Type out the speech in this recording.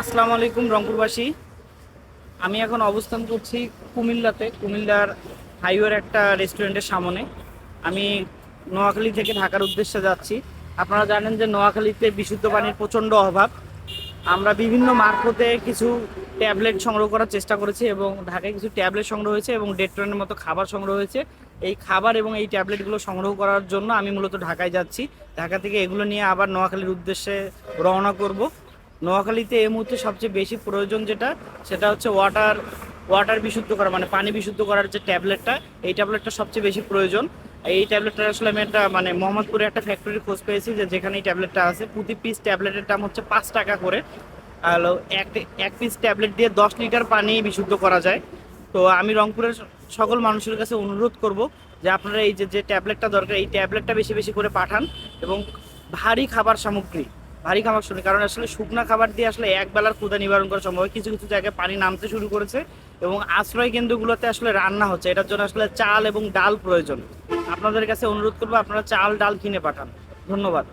আসসালামু আলাইকুম, রংপুরবাসী। আমি এখন অবস্থান করছি কুমিল্লাতে। কুমিল্লার হাইওয়ের একটা রেস্টুরেন্টের সামনে। আমি নোয়াখালী থেকে ঢাকার উদ্দেশ্যে যাচ্ছি। আপনারা জানেন যে নোয়াখালীতে বিশুদ্ধ পানির প্রচণ্ড অভাব। আমরা বিভিন্ন মারফতে কিছু ট্যাবলেট সংগ্রহ করার চেষ্টা করেছি এবং ঢাকায় কিছু ট্যাবলেট সংগ্রহ হয়েছে এবং ডেট্রনের মতো খাবার সংগ্রহ হয়েছে। এই খাবার এবং এই ট্যাবলেটগুলো সংগ্রহ করার জন্য আমি মূলত ঢাকায় যাচ্ছি। ঢাকা থেকে এগুলো নিয়ে আবার নোয়াখালীর উদ্দেশ্যে রওনা করব। নোয়াখালীতে এই মুহূর্তে সবচেয়ে বেশি প্রয়োজন যেটা, সেটা হচ্ছে ওয়াটার ওয়াটার বিশুদ্ধ করা মানে পানি বিশুদ্ধ করার যে ট্যাবলেটটা, এই ট্যাবলেটটা সবচেয়ে বেশি প্রয়োজন। এই ট্যাবলেটটা আসলে আমি একটা মানে মোহাম্মদপুরে একটা ফ্যাক্টরির খোঁজ পেয়েছি যে যেখানে এই ট্যাবলেটটা আছে। প্রতি পিস ট্যাবলেটের দাম হচ্ছে পাঁচ টাকা করে। আর এক এক পিস ট্যাবলেট দিয়ে দশ লিটার পানি বিশুদ্ধ করা যায়। তো আমি রংপুরের সকল মানুষের কাছে অনুরোধ করব যে আপনারা এই যে যে ট্যাবলেটটা দরকার, এই ট্যাবলেটটা বেশি বেশি করে পাঠান এবং ভারী খাবার সামগ্রী ভারী খাবার শুনি, কারণ আসলে শুকনো খাবার দিয়ে আসলে এক বেলার ক্ষুদা নিবারণ করা সম্ভব। কিছু কিছু জায়গায় পানি নামতে শুরু করেছে এবং আশ্রয় কেন্দ্রগুলোতে আসলে রান্না হচ্ছে। এটার জন্য আসলে চাল এবং ডাল প্রয়োজন। আপনাদের কাছে অনুরোধ করব, আপনারা চাল, ডাল কিনে পাঠান। ধন্যবাদ।